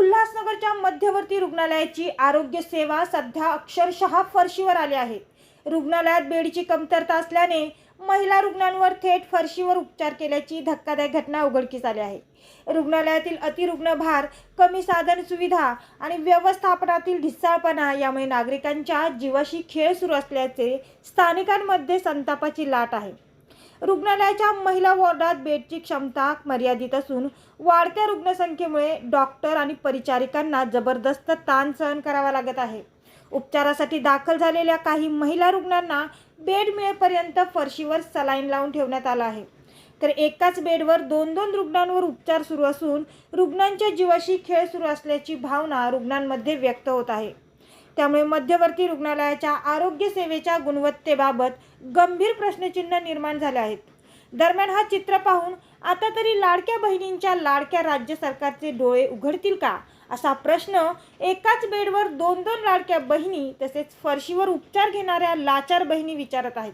उल्हासनगरच्या मध्यवर्ती रुग्णालयाची आरोग्य सेवा सध्या अक्षरशः फरशीवर आली आहे. रुग्णालयात बेडची कमतरता असल्याने महिला रुग्णांवर थेट फरशीवर उपचार केल्याची धक्कादायक घटना उघडकीस आली आहे. रुग्णालयातील अतिरुग्ण भार कमी साधन सुविधा आणि व्यवस्थापनातील ढिसाळपणा यामुळे नागरिकांच्या जीवाशी खेळ सुरू असल्याचे स्थानिकांमध्ये संतापाची लाट आहे. रुग्णालयाच्या महिला वॉर्डात बेडची क्षमता मर्यादित असून वाढत्या रुग्णसंख्येमुळे डॉक्टर आणि परिचारिकांना जबरदस्त ताण सहन करावा लागत आहे. उपचारासाठी दाखल झालेल्या काही महिला रुग्णांना बेड मिळेपर्यंत फरशीवर सलाईन लावून ठेवण्यात आला आहे. तर एकाच बेडवर दोन दोन रुग्णांवर उपचार सुरू असून रुग्णांच्या जीवाशी खेळ सुरू असल्याची भावना रुग्णांमध्ये व्यक्त होत आहे. त्यामुळे मध्यवर्ती रुग्णालयाच्या आरोग्य सेवेच्या गुणवत्तेबाबत गंभीर प्रश्नचिन्ह निर्माण झाले आहेत. दरम्यान हा चित्र पाहून आता तरी लाडक्या बहिणींच्या लाडक्या राज्य सरकारचे डोळे उघडतील का? असा प्रश्न एकाच बेडवर दोन दोन लाडक्या बहिणी तसेच फरशीवर उपचार घेणाऱ्या लाचार बहिणी विचारत आहेत.